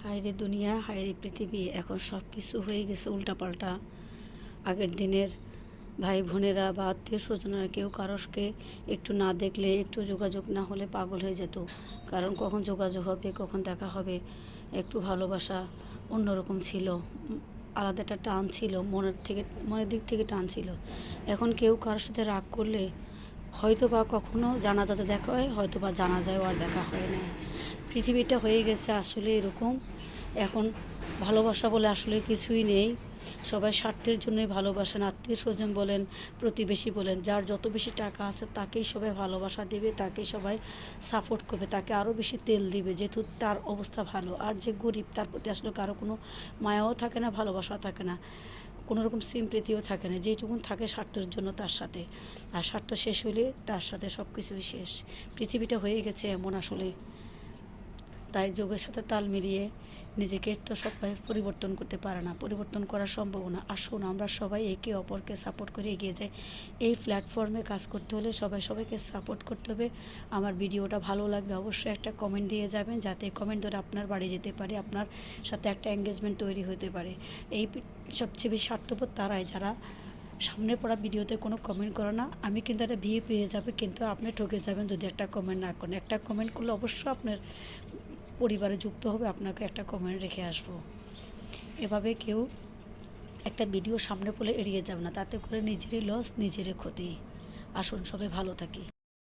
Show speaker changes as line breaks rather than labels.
হায়রে দুনিয়া, হায়রে পৃথিবী, এখন সব কিছু হয়ে গেছে উল্টাপাল্টা। আগের দিনের ভাই বোনেরা বা আত্মীয় স্বজনেরা কেউ কারোকে একটু না দেখলে, একটু যোগাযোগ না হলে পাগল হয়ে যেত। কারণ কখন যোগাযোগ হবে, কখন দেখা হবে, একটু ভালোবাসা অন্যরকম ছিল। আলাদা একটা টান ছিল, মনের থেকে, মনের দিক থেকে টান ছিল। এখন কেউ কারোর সাথে রাগ করলে হয়তো বা কখনো জানাজাতে দেখা হয় হয়তো বা জানা যায় আর দেখা হয় না। পৃথিবীটা হয়ে গেছে আসলে এরকম। এখন ভালোবাসা বলে আসলে কিছুই নেই। সবাই স্বার্থের জন্যই ভালোবাসেন, আত্মীয় স্বজন বলেন, প্রতিবেশী বলেন, যার যত বেশি টাকা আছে তাকেই সবাই ভালোবাসা দেবে, তাকেই সবাই সাপোর্ট করবে, তাকে আরও বেশি তেল দিবে, যেহেতু তার অবস্থা ভালো। আর যে গরিব, তার প্রতি আসলে কারও কোনো মায়াও থাকে না, ভালোবাসাও থাকে না, কোনো রকম সিম্প্রীতিও থাকে না যেটুকুন থাকে স্বার্থের জন্য তার সাথে। আর স্বার্থ শেষ হলে তার সাথে সব কিছুই শেষ। পৃথিবীটা হয়ে গেছে এমন আসলে। তাই যোগের সাথে তাল মিলিয়ে নিজেকে তো সবাই পরিবর্তন করতে পারে না। পরিবর্তন করা সম্ভব না আসুন, আমরা সবাই একে অপরকে সাপোর্ট করে এগিয়ে যাই। এই প্ল্যাটফর্মে কাজ করতে হলে সবাই সবাইকে সাপোর্ট করতে হবে। আমার ভিডিওটা ভালো লাগবে অবশ্যই একটা কমেন্ট দিয়ে যাবেন, যাতে কমেন্ট ধরে আপনার বাড়ি যেতে পারে, আপনার সাথে একটা এঙ্গেজমেন্ট তৈরি হতে পারে। এই সবচেয়ে বেশি স্বার্থপর তারাই, যারা সামনে পড়া ভিডিওতে কোনো কমেন্ট করে না, আমি কিন্তু একটা ভিউ পেয়ে যাবে, কিন্তু আপনি ঠকে যাবেন যদি একটা কমেন্ট না করেন। একটা কমেন্ট করলে অবশ্যই আপনার পরিবারে যুক্ত হবে, আপনাকে একটা কমেন্ট রেখে আসব। এভাবে কেউ একটা ভিডিও সামনে পড়লে এড়িয়ে যাবে না, তাতে করে নিজেরই লস নিজেরই ক্ষতি। আসুন সবাই ভালো থাকি।